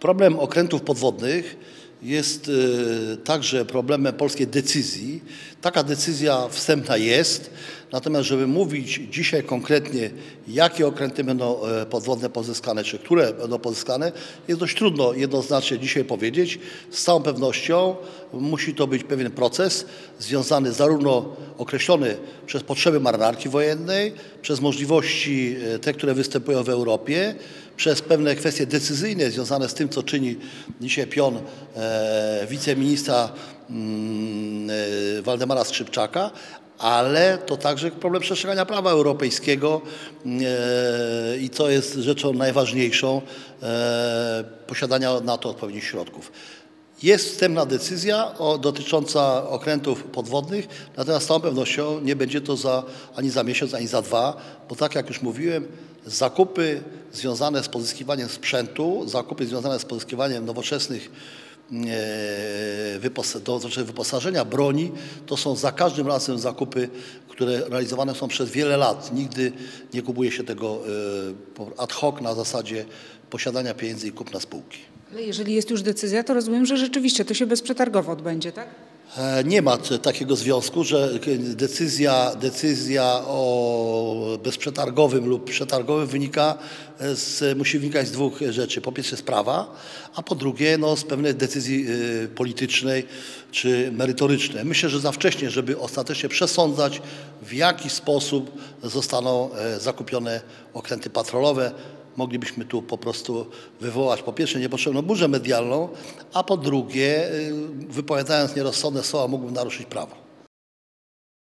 Problem okrętów podwodnych jest y, także problemem polskiej decyzji. Taka decyzja wstępna jest, natomiast żeby mówić dzisiaj konkretnie, jakie okręty będą e, podwodne pozyskane, czy które będą pozyskane, jest dość trudno jednoznacznie dzisiaj powiedzieć. Z całą pewnością musi to być pewien proces związany zarówno określony przez potrzeby marynarki wojennej, przez możliwości e, te, które występują w Europie, przez pewne kwestie decyzyjne związane z tym, co czyni dzisiaj pion e, wiceministra Waldemara Skrzypczaka, ale to także problem przestrzegania prawa europejskiego e, i to jest rzeczą najważniejszą, e, posiadania na to odpowiednich środków. Jest wstępna decyzja o, dotycząca okrętów podwodnych, natomiast z całą pewnością nie będzie to za, ani za miesiąc, ani za dwa, bo tak jak już mówiłem, zakupy związane z pozyskiwaniem sprzętu, zakupy związane z pozyskiwaniem nowoczesnych e, do wyposażenia broni, to są za każdym razem zakupy, które realizowane są przez wiele lat. Nigdy nie kupuje się tego e, ad hoc na zasadzie posiadania pieniędzy i kupna spółki. Ale jeżeli jest już decyzja, to rozumiem, że rzeczywiście to się bezprzetargowo odbędzie, tak? E, nie ma takiego związku, że decyzja, decyzja o bezprzetargowym lub przetargowym wynika z, musi wynikać z dwóch rzeczy. Po pierwsze z prawa, a po drugie no, z pewnej decyzji e, politycznej czy merytorycznej. Myślę, że za wcześnie, żeby ostatecznie przesądzać, w jaki sposób zostaną e, zakupione okręty patrolowe moglibyśmy tu po prostu wywołać po pierwsze niepotrzebną burzę medialną, a po drugie, y, wypowiadając nierozsądne słowa, mógłbym naruszyć prawo.